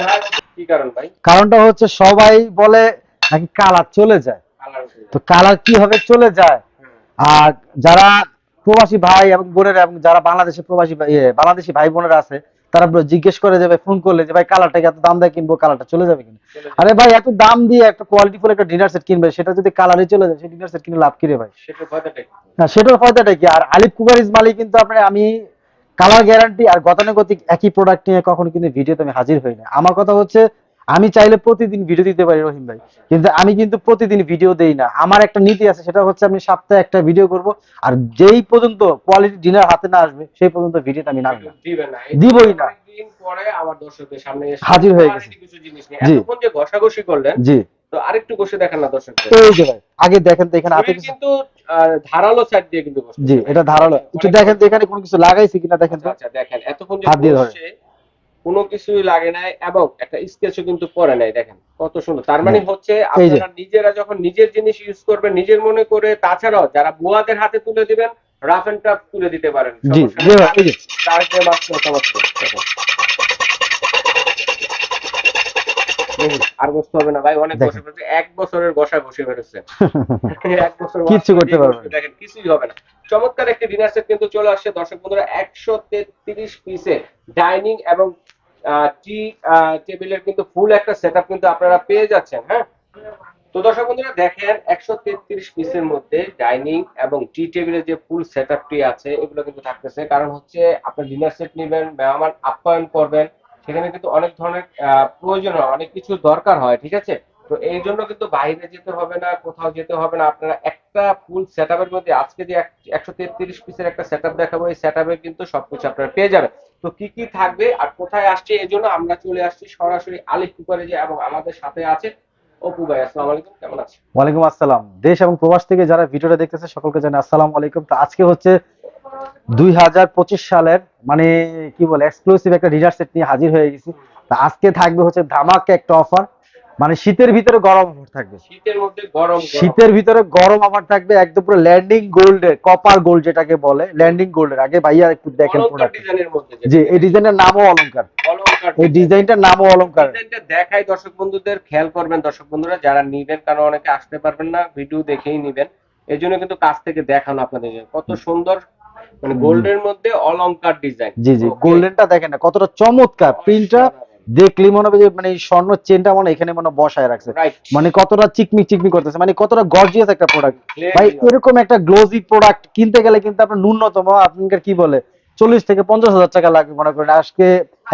ভাই কি কারণ ভাই? কারণটা হচ্ছে সবাই বলে নাকি কালার চলে যায়। তো কালার কীভাবে চলে যায়? আর যারা প্রবাসী ভাই এবং বোনেরা এবং যারা বাংলাদেশে প্রবাসী বাংলাদেশি ভাই বোনেরা আছে তারা জিজ্ঞেস করে যে ভাই ফোন করলে যে ভাই কালারটাকে এত দাম দিয়ে কিনবো? কালারটা চলে যাবে কিনা? আরে ভাই এত দাম দিয়ে একটা কোয়ালিটিফুল একটা ডিনার সেট কিনবে সেটা যদি কালারে চলে যায় সেই ডিনার সেট কিনে লাভ কি রে ভাই? সেটার ফায়দাটা কি? আর আলিফ কুকারিজ মালিক কিন্তু আপনার আমি কালার গ্যারান্টি আর গতানুগতিক একই প্রোডাক্ট নিয়ে কখনো কিন্তু ভিডিওতে আমি হাজির হই না আমার কথা হচ্ছে আমি চাইলে প্রতিদিন ভিডিও দিতে পারি রহিম ভাই কিন্তু আমি কিন্তু প্রতিদিন ভিডিও দেই না আমার একটা নীতি আছে সেটা হচ্ছে আমি সপ্তাহে একটা ভিডিও করব আর যেই পর্যন্ত কোয়ালিটি ডিনার হাতে না আসবে সেই পর্যন্ত ভিডিওতে আমি নামবো না। দিবই না। দিন পরে আমার দর্শকদের সামনে হাজির হয়ে গেছে। কিছু জিনিস নিয়ে জি। এতক্ষণ যে ঘষাঘষি করলেন জি তো আরেকটু দেখান না দর্শকদের। এই যে ভাই আগে দেখেন তো এখানে কিছু কিন্তু ধারালো সাইড দিয়ে কিন্তু ঘষতে জি এটা ধারালো। একটু দেখেন তো এখানে কোনো কিছু লাগাইছি কিনা দেখেন তো। আচ্ছা, আচ্ছা দেখেন এতক্ষণ হাত দিয়ে ধরে। কোনো কিছুই লাগে নাই এবং একটা স্কেচও কিন্তু পরে নাই দেখেন কত সুন্দর। তার মানে হচ্ছে। আপনারা নিজেরা যখন নিজের জিনিস ইউজ করবেন নিজের মনে করে তাছাড়াও যারা বুয়াদের হাতে তুলে দিবেন রাফ এন্ড টাফ তুলে দিতে পারেন জি জি। ভাই এই যে তার যে মাত্র সমস্যা নেই। দেখেন। দেখুন, আর বসতে হবে না ভাই অনেক দেখেন। বছর হয়েছে, এক বছরের ঘষা ঘষে বেরোচ্ছে এক বছর কিচ্ছু করতে না। দেখেন কিছুই হবে না। চমৎকার একটি ডিনার সেট কিন্তু চলে আসছে দর্শক বন্ধুরা একশো তেত্রিশ পিসে ডাইনিং এবং টি টেবিলের কিন্তু ফুল একটা সেটআপ কিন্তু আপনারা পেয়ে যাচ্ছেন হ্যাঁ? তো দর্শক বন্ধুরা দেখেন একশো তেত্রিশ পিসের মধ্যে ডাইনিং এবং টি টেবিলের যে ফুল সেটআপটি আছে এগুলো কিন্তু থাকতেছে। কারণ হচ্ছে আপনার ডিনার সেট নেবেন মেহমান আপ্যায়ন করবেন। সেখানে কিন্তু অনেক ধরনের প্রয়োজন হয় অনেক কিছু দরকার হয়, ঠিক আছে? তো এই জন্য কিন্তু বাইরে যেতে হবে না, কোথাও যেতে হবে না। আপনারা একটা ফুল সেট আপের মধ্যে আজকে যে একশো তেত্রিশ পিসের একটা সেট আপ দেখাবো, এই সেটআপে কিন্তু সবকিছু আপনারা পেয়ে যাবেন। তো কি কি থাকবে আর কোথায় আসছে এই জন্য আমরা চলে আসছি সরাসরি আলিফ কুকারে যে এবং আমাদের সাথে আছে আলাইকুম, কেমন আছেন? ওয়ালাইকুম আসসালাম। দেশ এবং প্রবাস থেকে যারা ভিডিওটা দেখতেছে, সকলকে জানাই আসসালামু আলাইকুম। তো আজকে হচ্ছে দুই সালের মানে কি বলে এক্সক্লুসিভ একটা সেট নিয়ে হাজির হয়ে গেছি। তা আজকে থাকবে হচ্ছে ধামাকা একটা অফার মানে শীতের ভিতরে গরম অফার থাকবে। শীতের মধ্যে গরম। শীতের ভিতরে গরম অফার থাকবে একদম পুরো ল্যান্ডিং গোল্ডের কপার গোল্ড যেটাকে বলে ল্যান্ডিং গোল্ডের আগে ভাইয়া একটু দেখেন প্রোডাক্ট। জি এই ডিজাইনের নামও অলংকার। অলংকার এই ডিজাইনটার নামও অলংকার। ডিজাইনটা দেখাই দর্শক বন্ধুদের খেয়াল করবেন দর্শক বন্ধুরা যারা নিবেন কারণ অনেকে আসতে পারবেন না ভিডিও দেখেই নিবেন। এই জন্য কিন্তু কাছ থেকে দেখানো আপনাদের কত সুন্দর মানে গোল্ডের মধ্যে অলংকার ডিজাইন। জি জি গোল্ডেনটা দেখেন না কতটা চমৎকার। প্রিন্টটা দেখলে মনে হবে যে মানে স্বর্ণ চেনটা মনে এখানে মনে বসায় রাখছে। মানে কতটা করতেছে মানে কতটা গর্জিয়াস একটা প্রোডাক্ট ভাই এরকম একটা গ্লোজি প্রোডাক্ট কিনতে গেলে কিন্তু আপনার ন্যূনতম আপনার কি বলে চল্লিশ থেকে পঞ্চাশ হাজার টাকা লাগবে মনে করেন আজকে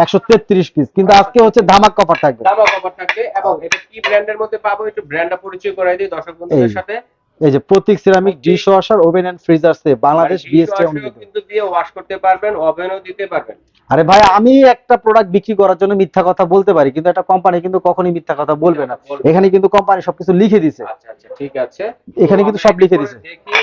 একশো তেত্রিশ পিস কিন্তু আজকে হচ্ছে ধামাক কভার থাকবে। কভার থাকবে এবং এটা কি ব্র্যান্ডের মধ্যে পাবো একটু ব্র্যান্ডটা পরিচয় করাই দিই দর্শক বন্ধুদের সাথে। এই যে Pratik ceramic dishwasher oven and freezer safe Bangladesh BST কিন্তু দিয়ে ওয়াশ করতে পারবেন ওভেনও দিতে পারবেন। আরে ভাই আমি একটা প্রোডাক্ট বিক্রি করার জন্য মিথ্যা কথা বলতে পারি কিন্তু একটা কোম্পানি কিন্তু কখনোই মিথ্যা কথা বলবে না। এখানে কিন্তু কোম্পানি সবকিছু লিখে দিছে। আচ্ছা আচ্ছা ঠিক আছে। এখানে কিন্তু সব লিখে দিছে। দেখি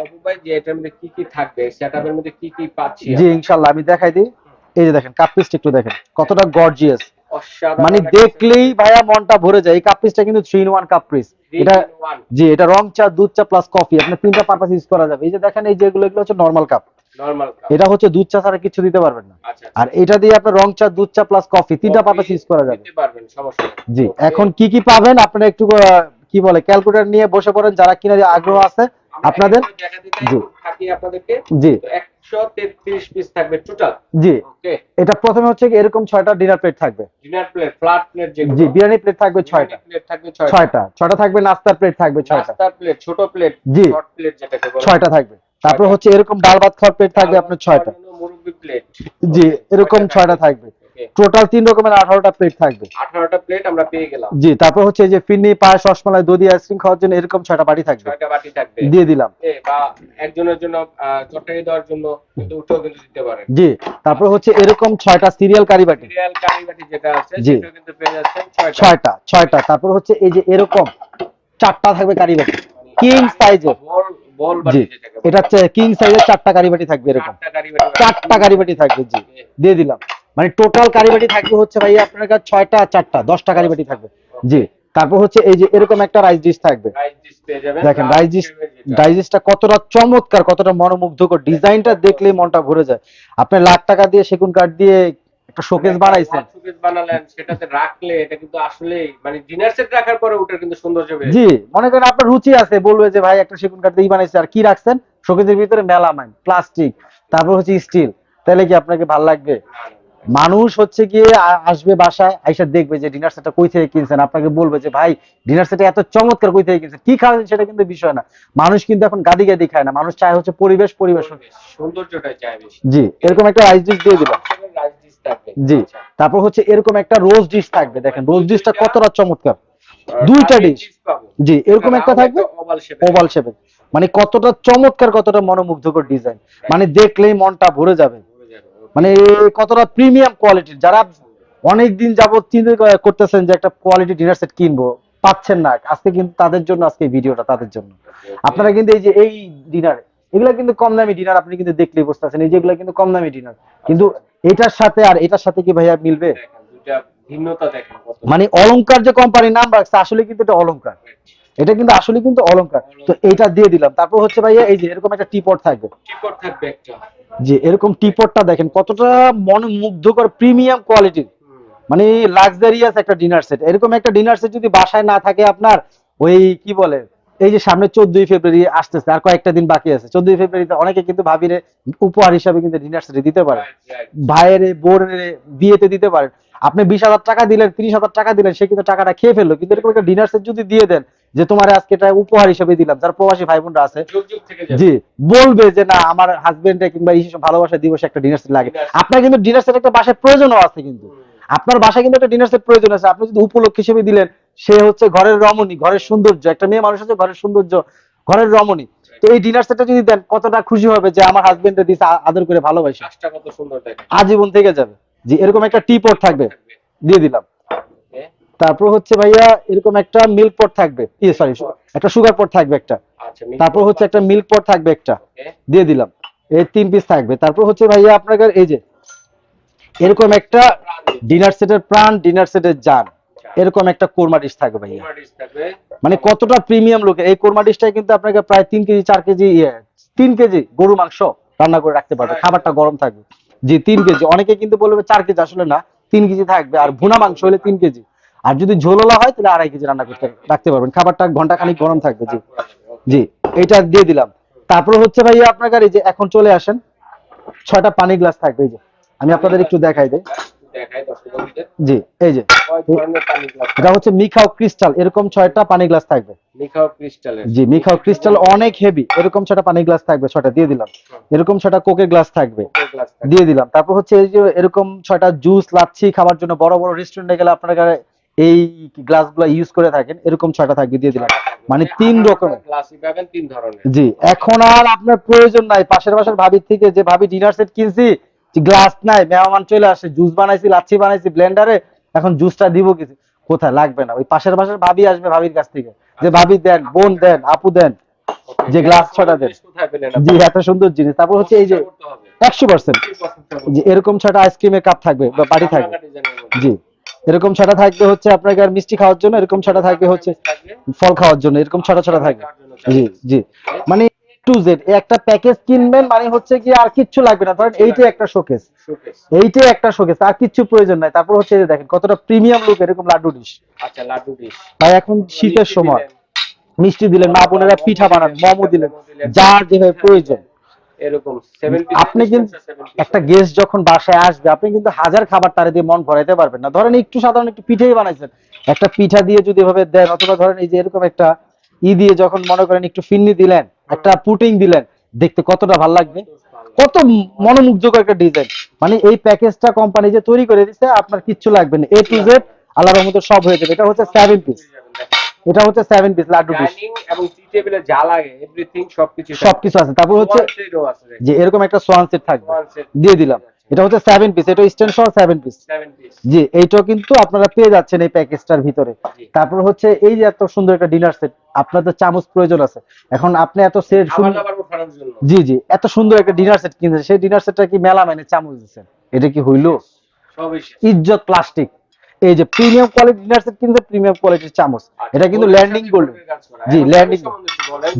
অপু ভাই যে এটার মধ্যে কি কি থাকবে সেটআপের মধ্যে কি কি পাচ্ছি জি ইনশাল্লাহ আমি দেখাই দিই। এই যে দেখেন কাপ পিসটা একটু দেখেন কতটা গর্জিয়াস মানে দেখলেই ভাইয়া মনটা ভরে যায়। এই কাপ পিসটা কিন্তু three in one cup piece এটা জি এটা রং চা দুধ চা প্লাস কফি আপনি তিনটা পারপাস ইউজ করা যাবে। এই যে দেখেন এই যেগুলো এগুলো হচ্ছে নর্মাল কাপ এটা হচ্ছে দুধ চা ছাড়া কিছু দিতে পারবেন না। আচ্ছা আর এটা দিয়ে আপনার রং চা দুধ চা প্লাস কফি তিনটা পারপাস ইউজ করা যাবে। জি এখন কি কি পাবেন? আপনারা একটু কি বলে ক্যালকুলেটর নিয়ে বসে পড়েন। যারা কিনা আগ্রহ আছে আপনাদের জি। আপনাদেরকে। জি। তো একশো তেত্রিশ পিস থাকবে টোটাল জি। ওকে এটা প্রথমে হচ্ছে এরকম 6টা ডিনার প্লেট থাকবে। ডিনার প্লেট ফ্ল্যাট প্লেট যেগুলো। জি বিরিয়ানি প্লেট থাকবে 6টা প্লেট থাকবে ছয়টা। ছয়টা। ছয়টা থাকবে নাস্তার প্লেট থাকবে 6টা নাস্তার প্লেট ছোট প্লেট জি। শর্ট প্লেট যেটাকে বলে। ছয়টা থাকবে। তারপর হচ্ছে এরকম ডাল ভাত খাওয়ার প্লেট থাকবে আপনার ছয়টা। মুরব্বি প্লেট জি এরকম ছয়টা থাকবে। টোটাল তিন রকমের আঠারোটা প্লেট থাকবে। আঠারোটা প্লেট আমরা পেয়ে গেলাম। জি তারপর হচ্ছে যে ফিন্নি পায়েস রসমালাই দধি আইসক্রিম খাওয়ার জন্য এরকম ছয়টা বাটি থাকবে। ছয়টা বাটি থাকবে। দিয়ে দিলাম। বা একজনের জন্য আহ, দেওয়ার জন্য কিন্তু উঠেও কিন্তু দিতে পারেন। জি তারপর হচ্ছে এরকম ছয়টা সিরিয়াল কারি বাটি। সিরিয়াল কারি বাটি যেটা আছে জি। কিন্তু পেয়ে যাচ্ছেন ছয়টা। ছয়টা তারপর হচ্ছে এই যে এরকম চারটা থাকবে কারি বাটি। কিং সাইজের জি এটা হচ্ছে কিং সাইজের চারটা কারি বাটি থাকবে এরকম। চারটা কারি বাটি থাকবে জি। দিয়ে দিলাম। মানে টোটাল কারি বাটি থাকবে হচ্ছে ভাই আপনার কাছে ছয়টা আর চারটা দশটা কারি বাটি থাকবে। জি তারপর হচ্ছে এই যে এরকম একটা রাইস ডিশ থাকবে। দেখেন রাইস ডিশ রাইস ডিশটা কতটা চমৎকার কতটা মনোমুগ্ধকর। ডিজাইনটা দেখলেই মনটা ভরে যায়। আপনি লাখ টাকা দিয়ে সেগুন কাঠ দিয়ে একটা শোকেস বানাইছেন। শোকেস বানালেন সেটাতে রাখলে এটা কিন্তু আসলেই মানে ডিনার সেট রাখার পরে ওটার কিন্তু সৌন্দর্য বেড়ে জি মনে করেন আপনার রুচি আছে বলবে যে ভাই একটা সেগুন কাঠ দিয়ে বানাইছে আর কি রাখছেন? শোকেসের ভিতরে মেলামাইন প্লাস্টিক তারপর হচ্ছে স্টিল তাহলে কি আপনাকে ভালো লাগবে? মানুষ হচ্ছে গিয়ে আসবে বাসায় আইসা দেখবে যে ডিনার সেটটা কই থেকে কিনছেন। আপনাকে বলবে যে ভাই ডিনার সেটটা এত চমৎকার কই থেকে কিনছেন? কি খাওয়াছেন সেটা কিন্তু বিষয় না। মানুষ কিন্তু এখন গাদি গাদি খায় না। মানুষ চায় হচ্ছে পরিবেশ পরিবেশ সৌন্দর্যটাই চাই বেশি। জি এরকম একটা রাইস ডিশ দিয়ে দিলাম। রাইস ডিশ থাকবে। জি। তারপর হচ্ছে এরকম একটা রোজ ডিশ থাকবে। দেখেন রোজ ডিশটা কতটা চমৎকার। দুইটা ডিশ। জি এরকম একটা থাকবে ওভাল শেপে ওভাল শেপের মানে কতটা চমৎকার কতটা মনোমুগ্ধকর ডিজাইন মানে দেখলেই মনটা ভরে যাবে। মানে কতটা প্রিমিয়াম কোয়ালিটির যারা অনেক দিন যাবত চিন্তা করতেছেন যে একটা কোয়ালিটি ডিনার সেট কিনবো পাচ্ছেন না। আজকে কিন্তু তাদের জন্য আজকে ভিডিওটা তাদের জন্য। আপনারা কিন্তু এই যে এই ডিনার এগুলা কিন্তু কম দামি ডিনার আপনি কিন্তু দেখলেই বুঝতে পারছেন এই যেগুলো কিন্তু কম দামি ডিনার কিন্তু এটার সাথে আর এটার সাথে কি ভাইয়া মিলবে? মানে অলংকার যে কোম্পানির নাম রাখছে আসলে কিন্তু এটা অলংকার। এটা কিন্তু আসলে কিন্তু অলংকার। তো এটা দিয়ে দিলাম। তারপর হচ্ছে ভাইয়া এই যে এরকম একটা টিপট থাকবে। টিপট থাকবে একটা। যে এরকম টিপটটা দেখেন কতটা মনোমুগ্ধকর প্রিমিয়াম কোয়ালিটির মানে লাক্সারিয়াস একটা ডিনার সেট এরকম একটা ডিনার সেট যদি বাসায় না থাকে আপনার ওই কি বলে এই যে সামনে চোদ্দই ফেব্রুয়ারি আসতেছে আর কয়েকটা দিন বাকি আছে। চোদ্দই ফেব্রুয়ারিতে অনেকে কিন্তু ভাবিরে উপহার হিসাবে কিন্তু ডিনার সেট দিতে পারে. ভাইয়ের বোনের বিয়েতে দিতে পারেন আপনি বিশ হাজার টাকা দিলেন তিরিশ হাজার টাকা দিলেন সে কিন্তু টাকাটা খেয়ে ফেলল। কিন্তু এরকম একটা ডিনার সেট যদি দিয়ে দেন যে তোমার আজকে এটা উপহার হিসেবে দিলাম যার প্রবাসী ভাই বোনরা আছে জি বলবে যে না আমার হাজবেন্ডে কিংবা এই সব ভালোবাসা দিবসে একটা ডিনার সেট লাগে। আপনার কিন্তু ডিনার সেট একটা বাসায় প্রয়োজনও আছে কিন্তু। আপনার বাসায় কিন্তু একটা ডিনার সেট প্রয়োজন আছে। আপনি যদি উপলক্ষ হিসেবে দিলেন সে হচ্ছে ঘরের রমণী ঘরের সৌন্দর্য। একটা মেয়ে মানুষ আছে ঘরের সৌন্দর্য ঘরের রমণী। তো এই ডিনার সেটটা যদি দেন কতটা খুশি হবে যে আমার হাজবেন্ডে দিছে আদর করে ভালোবাসে। আজীবন থেকে যাবে। জি এরকম একটা টি পট থাকবে। দিয়ে দিলাম। তারপর হচ্ছে ভাইয়া এরকম একটা মিল্ক পট থাকবে। ইয়ে সরি একটা সুগার পট থাকবে একটা। আচ্ছা তারপর হচ্ছে একটা মিল্ক পট থাকবে একটা। দিয়ে দিলাম। এই তিন পিস থাকবে। তারপর হচ্ছে ভাইয়া আপনার এই যে এরকম একটা ডিনার সেটের প্রাণ ডিনার সেটের জান এরকম একটা কোরমা ডিশ থাকবে ভাইয়া। মানে কতটা প্রিমিয়াম লোকের এই কোরমা ডিশটা কিন্তু আপনাকে প্রায় তিন কেজি চার কেজি ইয়ে তিন কেজি গরু মাংস রান্না করে রাখতে পারবে। খাবারটা গরম থাকবে। জি তিন কেজি। অনেকে কিন্তু বলবে চার কেজি আসলে না তিন কেজি থাকবে। আর ভুনা মাংস হলে তিন কেজি। আর যদি ঝোলওয়ালা হয় তাহলে আড়াই কেজি রান্না করতে রাখতে পারবেন। খাবারটা ঘণ্টা খানিক গরম থাকবে জি। জি এটা দিয়ে দিলাম। তারপর হচ্ছে ভাইয়া আপনার গাড়ি যে এখন চলে আসেন ছয়টা পানি গ্লাস থাকবে এই যে। আমি আপনাদের একটু দেখাই বন্ধুদের জি এই যে। এটা হচ্ছে মিখাও ক্রিস্টাল এরকম ছয়টা পানি গ্লাস থাকবে। মিখাও ক্রিস্টালের। জি মিখাও ক্রিস্টাল অনেক হেভি এরকম ছটা পানি গ্লাস থাকবে ছটা দিয়ে দিলাম। এরকম ছটা কোকের গ্লাস থাকবে দিয়ে দিলাম। তারপর হচ্ছে এই যে এরকম ছয়টা জুস লাচ্ছি খাবার জন্য বড় বড় রেস্টুরেন্টে গেলে আপনারা এই গ্লাসগুলো ইউজ করে থাকেন এরকম ছয়টা থাকবে দিয়ে দিলাম। মানে তিন রকমের। পাবেন তিন ধরনের। জি এখন আর আপনার প্রয়োজন নাই। পাশের পাশের ভাবির থেকে যে ভাবি ডিনার সেট কিনছি গ্লাস নাই মেহমান চলে আসে জুস বানাইছি লাচ্ছি বানাইছি ব্লেন্ডারে এখন জুসটা দিব কিছু কোথায়? লাগবে না। ওই পাশের পাশের ভাবি আসবে ভাবির কাছ থেকে। যে ভাবি দেন বোন দেন আপু দেন যে গ্লাস ছটা দেন। জি এত সুন্দর জিনিস। তারপর হচ্ছে এই যে একশো পার্সেন্ট যে এরকম ছটা আইসক্রিমের কাপ থাকবে বা বাড়ি থাকবে। জি। এরকম ছটা থাকবে হচ্ছে আপনাকে আর মিষ্টি খাওয়ার জন্য এরকম ছটা থাকবে হচ্ছে ফল খাওয়ার জন্য এরকম ছটা ছটা থাকবে। জি জি। মানে টু জেড একটা প্যাকেজ কিনবেন মানে হচ্ছে কি আর কিচ্ছু লাগবে না। ধরেন এইটাই একটা শোকেস। এইটাই একটা শোকেস আর কিচ্ছু প্রয়োজন নাই। তারপর হচ্ছে দেখেন কতটা প্রিমিয়াম লুক এরকম লাড্ডু ডিশ। আচ্ছা লাড্ডু ডিশ। ভাই এখন শীতের সময়। মিষ্টি দিলেন মা বোনেরা পিঠা বানান মোমো দিলেন। যার যেভাবে প্রয়োজন। এরকম আপনি কিন্তু একটা গেস্ট যখন বাসায় আসবে আপনি কিন্তু হাজার খাবার তারে দিয়ে মন ভরাইতে পারবেন না। ধরেন একটু সাধারণ একটু পিঠেই বানাইছেন। একটা পিঠা দিয়ে যদি এভাবে দেন অথবা ধরেন এই যে এরকম একটা ই দিয়ে যখন মনে করেন একটু ফিন্নি দিলেন একটা পুটিং দিলেন দেখতে কতটা ভালো লাগবে? কত মনোমুগ্ধকর একটা ডিজাইন মানে এই প্যাকেজটা কোম্পানি যে তৈরি করে দিছে আপনার কিচ্ছু লাগবে না। এ টু জেড আল্লাহর রহমতে সব হয়ে যাবে। এটা হচ্ছে সেভেন পিস এটা হচ্ছে সেভেন পিস লাড্ডু পিস এবং টি টেবিলে যা লাগে এভরিথিং সবকিছু সবকিছু আছে। তারপর হচ্ছে। যে এরকম একটা সোয়ান সেট থাকবে। দিয়ে দিলাম। এটা হচ্ছে সেভেন পিস এটা স্ট্যান্ড সহ সেভেন পিস Seven piece। জি এইটাও কিন্তু আপনারা পেয়ে যাচ্ছেন এই প্যাকেজটার ভিতরে। তারপর হচ্ছে এই যে এত সুন্দর একটা ডিনার সেট আপনার তো চামচ প্রয়োজন আছে। এখন আপনি এত সেট জি জি এত সুন্দর একটা ডিনার সেট কিনছেন। সেই ডিনার সেটটা কি মেলা মানে চামচ দিচ্ছেন? এটা কি হইল? ইজ্জত প্লাস্টিক এই যে প্রিমিয়াম কোয়ালিটি ডিনার সেট কিনতে প্রিমিয়াম কোয়ালিটির চামচ। আচ্ছা, এটা কিন্তু ল্যান্ডিং গোল্ড। জি, ল্যান্ডিং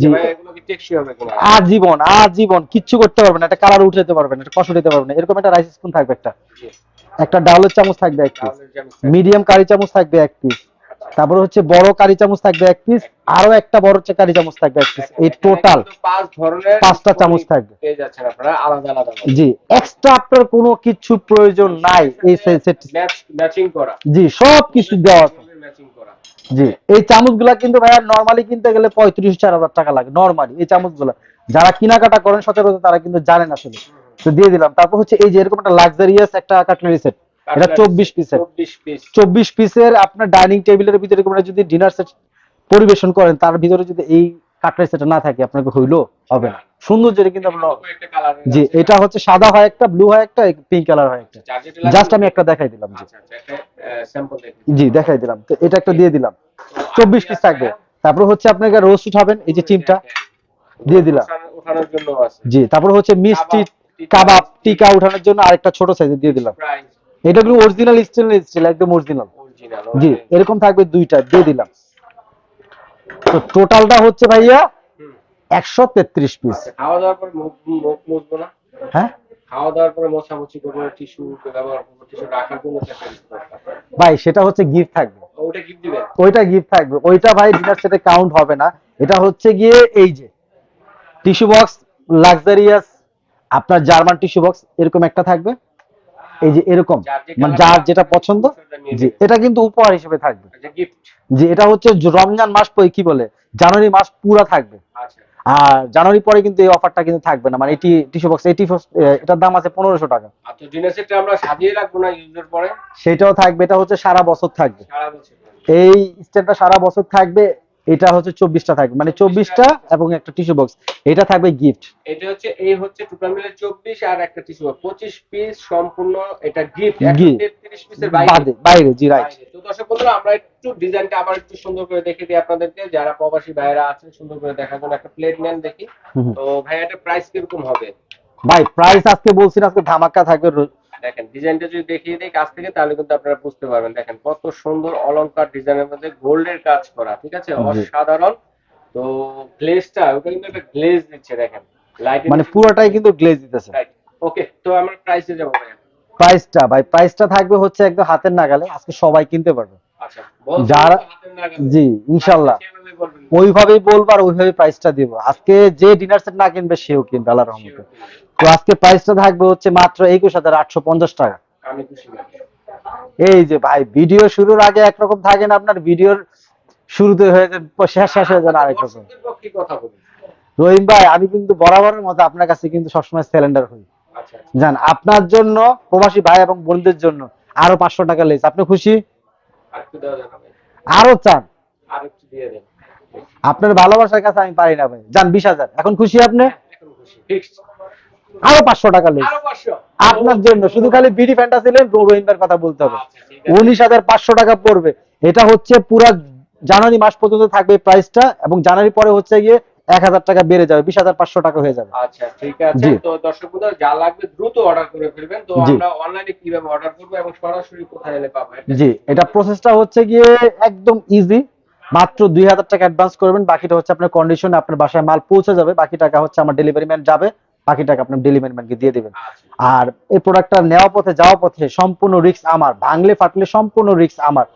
জি। ভাই এগুলো কি টেকসই হবে কিনা? আজীবন আজীবন কিচ্ছু করতে পারবে না। একটা কালার উঠাতে পারবে না একটা কষ্ট দিতে পারবেন না। এরকম একটা রাইস স্পুন থাকবে একটা। জি। একটা ডাউলের চামচ থাকবে এক পিস মিডিয়াম কারি চামচ থাকবে এক পিস তারপরে হচ্ছে বড় কারি চামচ থাকবে এক পিস আরও একটা বড় হচ্ছে কারি চামচ থাকবে এক পিস এই টোটাল পাঁচ ধরনের পাঁচটা চামচ থাকবে। আপনারা আলাদা আলাদা জি এক্সট্রা আপনার কোনো কিছু প্রয়োজন নাই এই সেট ম্যাচ ম্যাচিং করা। জি সব কিছু দেওয়া আছে। ম্যাচিং করা জি এই চামচগুলা কিন্তু ভাইয়া নরমালি কিনতে গেলে পঁয়ত্রিশ চার হাজার টাকা লাগে নরমালি এই চামচগুলা। যারা কেনাকাটা করেন সচরাচর তারা কিন্তু জানেন আসলে। তো দিয়ে দিলাম। তারপর হচ্ছে এই যে এরকম একটা লাক্সারিয়াস একটা কাটলারি সেট এটা চব্বিশ পিসের চব্বিশ পিস চব্বিশ পিসের আপনার ডাইনিং টেবিলের ভিতরে যদি ডিনার সেট পরিবেশন করেন তার ভিতরে যদি এই কাটলারি সেট না থাকে আপনাকে হইল হবে না। সৌন্দর্যের কিন্তু আপনার একটা কালার জি এটা হচ্ছে সাদা হয় একটা ব্লু হয় একটা পিঙ্ক কালার হয় একটা। জাস্ট আমি একটা দেখাই দিলাম জি। আচ্ছা আচ্ছা জি দেখাই দিলাম। তো এটা একটা দিয়ে দিলাম। চব্বিশ পিস থাকবে। তারপর হচ্ছে আপনাকে রোস্ট উঠাবেন এই যে চিমটা দিয়ে দিলাম। উঠানো- জন্য আছে। জি তারপর হচ্ছে মিষ্টি কাবাব টিকা। উঠানোর জন্য আরেকটা ছোট সাইজে দিয়ে দিলাম। এটা কিন্তু অরিজিনাল স্টেনলেস স্টিল একদম অরিজিনাল জি এরকম থাকবে দুইটা দিয়ে দিলাম। তো টোটালটা হচ্ছে ভাইয়া একশো তেত্রিশ পিস খাওয়া দাওয়ার পর মুখ মুখ মুছবো না? হ্যাঁ? খাওয়া দাওয়ার পরে মোছামুছি করব টিস্যু ব্যবহার করব টিস্যু রাখার জন্য তো একটা কিছু দরকার। ভাই সেটা হচ্ছে গিফট থাকবে। ওটা গিফট দিবেন? ওইটা গিফট থাকবে। ওইটা ভাই ডিনার সেটে কাউন্ট হবে না। এটা হচ্ছে গিয়ে এই যে টিস্যু বক্স লাক্সারিয়াস আপনার জার্মান টিস্যু বক্স এরকম একটা থাকবে। এই যে এরকম মানে যার যেটা পছন্দ জি এটা কিন্তু উপহার হিসেবে থাকবে। যে এটা হচ্ছে রমজান মাস পরে কি বলে জানুয়ারি মাস পুরা থাকবে। আচ্ছা। আর জানুয়ারি পরে কিন্তু এই অফারটা কিন্তু থাকবে না মানে এটি টিস্যু বক্স এটি এটার দাম আছে পনেরোশো টাকা। আর তো ডিনার সেটটা আমরা সাজিয়ে রাখব না ইউজের পরে? সেটাও থাকবে এটা হচ্ছে সারা বছর থাকবে। এই স্ট্যান্ডটা সারা বছর থাকবে এটা হচ্ছে চব্বিশটা থাকবে। মানে চব্বিশটা এবং একটা টিস্যু বক্স এটা থাকবে গিফট এটা হচ্ছে এই হচ্ছে টোটাল মিলে চব্বিশ আর একটা টিস্যু বক্স পঁচিশ পিস সম্পূর্ণ এটা গিফট। তেত্রিশ পিসের বাইরে। বাইরে জি রাইট। তো দর্শক বন্ধুরা আমরা একটু ডিজাইনটা আবার একটু সুন্দর করে দেখে দিই আপনাদেরকে। যারা প্রবাসী ভাইরা আছেন সুন্দর করে দেখার জন্য একটা প্লেট নেন দেখি। তো ভাই এটা প্রাইস কীরকম হবে? ভাই প্রাইস আজকে বলছি আজকে ধামাকা থাকবে। দেখেন ডিজাইনটা যদি দেখিয়ে দিই কাছ থেকে তাহলে কিন্তু আপনারা বুঝতে পারবেন। দেখেন কত সুন্দর অলংকার ডিজাইনের মধ্যে গোল্ডের কাজ করা ঠিক আছে? অসাধারণ। তো গ্লেজটা ওটা কিন্তু একটা গ্লেজ দিচ্ছে দেখেন। লাইট মানে পুরোটাই কিন্তু গ্লেজ দিতেছে। ওকে তো আমরা প্রাইসে যাব ভাই প্রাইসটা ভাই প্রাইসটা থাকবে হচ্ছে একদম হাতের নাগালে। আজকে সবাই কিনতে পারবে। যারা- নাগালে। জি ইনশাল্লাহ। আচ্ছা। ওইভাবেই বলব আর ওইভাবেই প্রাইসটা দিব। আজকে যে ডিনার সেট না কিনবে সেও কিনবে আল্লাহ রহমতে। তো আজকে প্রাইসটা থাকবে হচ্ছে মাত্র একুশ হাজার আটশো পঞ্চাশ টাকা। এই যে ভাই ভিডিও শুরুর আগে একরকম থাকে না আপনার ভিডিওর শুরুতে হয়ে যায় শেষ শেষ হয়ে যায় আরেক রকম। রহিম ভাই আমি কিন্তু বরাবরের মতো আপনার কাছে কিন্তু সবসময় সিলিন্ডার হই। আচ্ছা। জান আপনার জন্য প্রবাসী ভাই এবং বোনদের জন্য আরও পাঁচশো টাকা লেস। আপনি খুশি? আর চান? আপনার ভালোবাসার কাছে আমি পারি না ভাই। যান বিশ হাজার। এখন খুশি আপনি? আরও পাঁচশো টাকা পাঁচশো। আপনার জন্য। শুধু খালি বিডি ফ্যানটা ছিলেন ভাইয়ের কথা বলতে হবে। আচ্ছা উনিশ হাজার পাঁচশো টাকা পড়বে। এটা হচ্ছে পুরা জানুয়ারি মাস পর্যন্ত থাকবে প্রাইসটা এবং জানুয়ারি পরে হচ্ছে গিয়ে এক হাজার টাকা বেড়ে যাবে বিশ হাজার পাঁচশো টাকা হয়ে যাবে। আচ্ছা ঠিক আছে। তো দর্শক বন্ধুরা যা লাগবে দ্রুত অর্ডার করে ফেলবেন। তো আমরা অনলাইনে কীভাবে অর্ডার করব এবং সরাসরি কোথায় এলে পাবো? জি এটা প্রসেসটা হচ্ছে গিয়ে একদম ইজি মাত্র দুই হাজার টাকা অ্যাডভান্স করবেন বাকিটা হচ্ছে আপনার কন্ডিশনে আপনার বাসায় মাল পৌঁছে যাবে বাকি টাকা হচ্ছে আমার ডেলিভারি ম্যান যাবে বাকি টাকা আপনার ডেলিভারি ম্যানকে দিয়ে দিবেন। আচ্ছা। আর এই প্রোডাক্টটা নেওয়া পথে যাওয়া পথে সম্পূর্ণ রিস্ক আমার ভাঙলে ফাটলে সম্পূর্ণ রিস্ক আমার।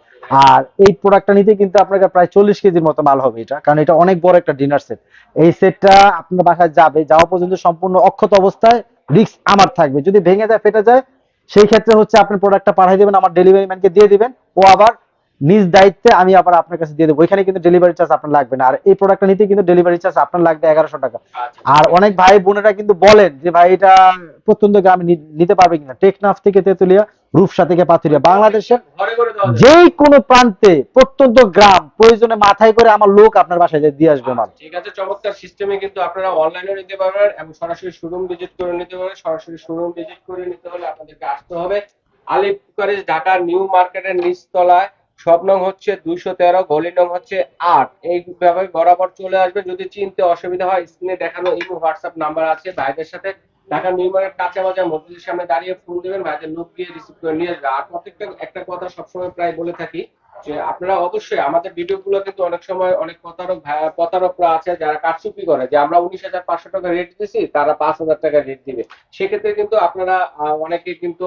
আর এই প্রোডাক্টটা নিতে কিন্তু আপনাকে প্রায় চল্লিশ কেজির মতো মাল হবে এটা কারণ এটা অনেক বড় একটা ডিনার সেট এই সেটটা আপনার বাসায় যাবে যাওয়া পর্যন্ত সম্পূর্ণ অক্ষত অবস্থায় রিস্ক আমার থাকবে। যদি ভেঙে যায় ফেটে যায় সেই ক্ষেত্রে হচ্ছে আপনি প্রোডাক্টটা পাঠিয়ে দেবেন আমার ডেলিভারি ম্যানকে দিয়ে দিবেন। ও আবার নিজ দায়িত্বে আমি আবার আপনার কাছে দিয়ে দেবো। এখানে কিন্তু ডেলিভারি চার্জ আপনার লাগবে না। আর এই প্রোডাক্টটা নিতে কিন্তু ডেলিভারি চার্জ আপনার লাগবে এগারোশো টাকা। আচ্ছা। আর অনেক ভাই বোনেরা কিন্তু বলেন যে ভাই এটা প্রত্যন্ত গ্রামে নিতে পারবে কিনা? টেকনাফ থেকে তেতুলিয়া রূপসা থেকে পাথুরিয়া। বাংলাদেশের যে কোনো প্রান্তে প্রত্যন্ত গ্রাম প্রয়োজনে মাথায় করে আমার লোক আপনার বাসায় দিয়ে আসবে মাল। ঠিক আছে চমৎকার সিস্টেমে কিন্তু আপনারা অনলাইনে নিতে পারবেন এবং সরাসরি শোরুম ভিজিট করে নিতে পারবেন। সরাসরি শোরুম ভিজিট করে নিতে হলে আপনাদেরকে আসতে হবে। আলিফ কুকারিজ ঢাকার নিউ মার্কেটের নিচতলায়। সব নং হচ্ছে দুইশো তেরো গলি নং হচ্ছে আট। এইভাবে বরাবর চলে আসবে যদি চিনতে অসুবিধা হয় স্ক্রিনে দেখানো ইমো হোয়াটসঅ্যাপ নাম্বার আছে। ভাইদের সাথে ঢাকা মার্কেট কাঁচা বাজার মসজিদের সামনে দাঁড়িয়ে ফোন দেবেন, ভাইদের লোক গিয়ে রিসিভ করে নিয়ে আসবে। আর প্রত্যেকটা একটা কথা সবসময় প্রায় বলে থাকি যে আপনারা অবশ্যই আমাদের ভিডিওগুলো কিন্তু অনেক সময় অনেক প্রতারক প্রতারকরা আছে যারা কারচুপি করে। যে আমরা উনিশ হাজার পাঁচশো টাকা রেট দিছি তারা পাঁচ হাজার টাকা রেট দিবে। সেক্ষেত্রে কিন্তু আপনারা অনেকে কিন্তু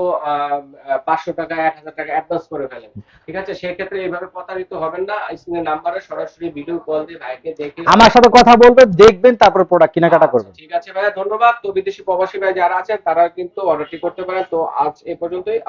পাঁচশো টাকা এক হাজার টাকা অ্যাডভান্স করে ফেলেন। ঠিক আছে? সেক্ষেত্রে এইভাবে প্রতারিত হবেন না। স্ক্রিনের নাম্বারে সরাসরি ভিডিও কল দিয়ে ভাইকে দেখে আমার সাথে কথা বলবেন দেখবেন তারপর প্রোডাক্ট কেনাকাটা করবেন। আচ্ছা, ঠিক আছে ভাইয়া ধন্যবাদ। তো বিদেশি প্রবাসী ভাই যারা আছেন তারা কিন্তু অর্ডারটি করতে পারেন। তো আজ এ পর্যন্তই।